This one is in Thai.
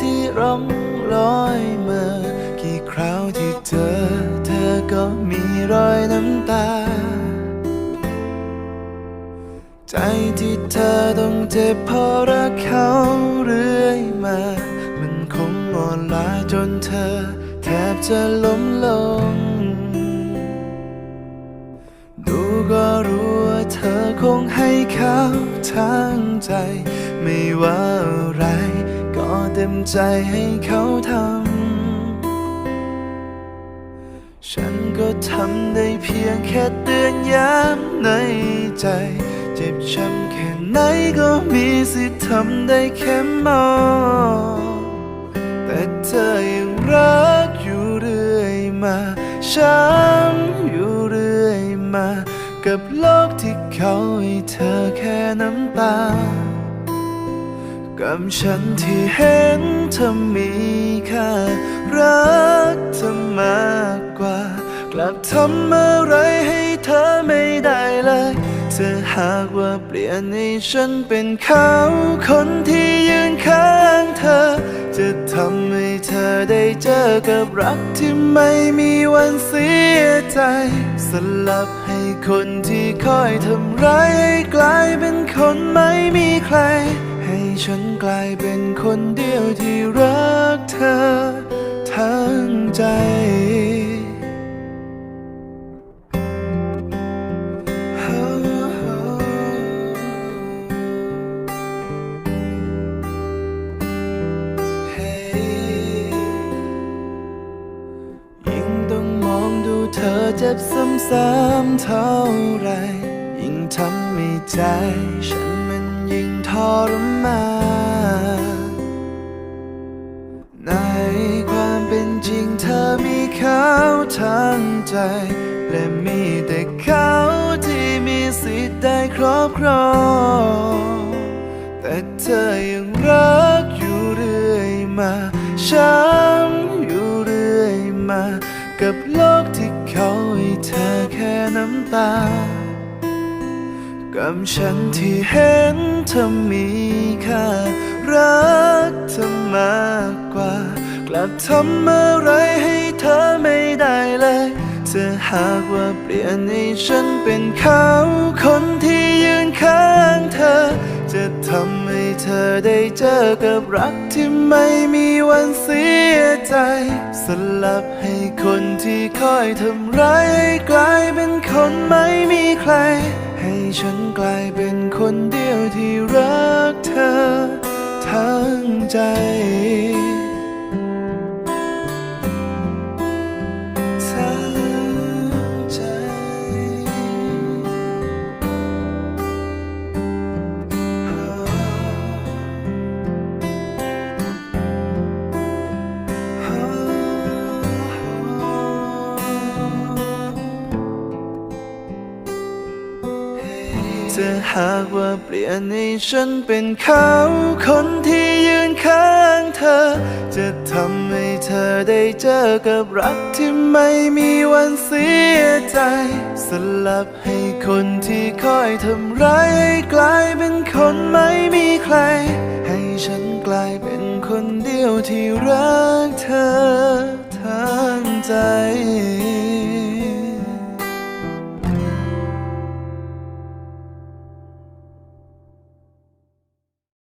ที่ร่องรอยเมื่อกี่คราวที่เจอเธอก็มีรอยน้ำตา ใจที่เธอต้องเจ็บเพราะรักเขาเรื่อยมา มันคงอ่อนล้าจนเธอแทบจะล้มลง ดูก็รู้ว่าเธอคงให้เขาทั้งใจ ไม่ว่าอะไร เต็มใจให้เขาทำ ฉันก็ทำได้เพียงแค่เตือนย้ำในใจ เจ็บช้ำแค่ไหนก็มีสิทธิ์ทำได้แค่มองแต่เธอยังรักอยู่เรื่อยมาช้ำอยู่เรื่อยมา กับโลกที่เขาให้เธอแค่น้ำตา กับฉันที่เห็นเธอมีค่า รักเธอมากกว่า กลับทำอะไรให้เธอไม่ได้เลยเธอหากว่าเปลี่ยนให้ฉันเป็นเขา คนที่ยืนข้างเธอ จะทำให้เธอได้เจอกับรักที่ไม่มีวันเสียใจ สลับให้คนที่คอยทำร้ายให้กลายเป็นคนไม่มีใคร ฉันกลายเป็นคนเดียวที่รักเธอทั้งใจ ยิ่งต้องมองดูเธอเจ็บซ้ำๆเท่าไร ยิ่งทำให้ใจฉัน รมานในความเป็นจริงเธอมีเขาทั้งใจ และมีแต่เขาที่มีสิทธิ์ได้ครอบครอง แต่เธอยังรักอยู่เรื่อยมาช้ำอยู่เรื่อยมา กับโลกที่เขาให้เธอแค่น้ำตา กับฉันที่เห็นเธอมีค่า รักเธอมากกว่า กลับทำอะไรให้เธอไม่ได้เลยเธอหากว่าเปลี่ยนให้ฉันเป็นเขาคนที่ยืนข้างเธอ จะทำให้เธอได้เจอกับรักที่ไม่มีวันเสียใจ สลับให้คนที่คอยทำร้ายกลายเป็นคนไม่มีใคร ให้ฉันกลายเป็นคนเดียวที่รักเธอทั้งใจ จะหากว่าเปลี่ยนให้ฉันเป็นเขาคนที่ยืนข้างเธอ จะทำให้เธอได้เจอกับรักที่ไม่มีวันเสียใจ สลับให้คนที่คอยทำร้ายให้กลายเป็นคนไม่มีใคร ให้ฉันกลายเป็นคนเดียวที่รัก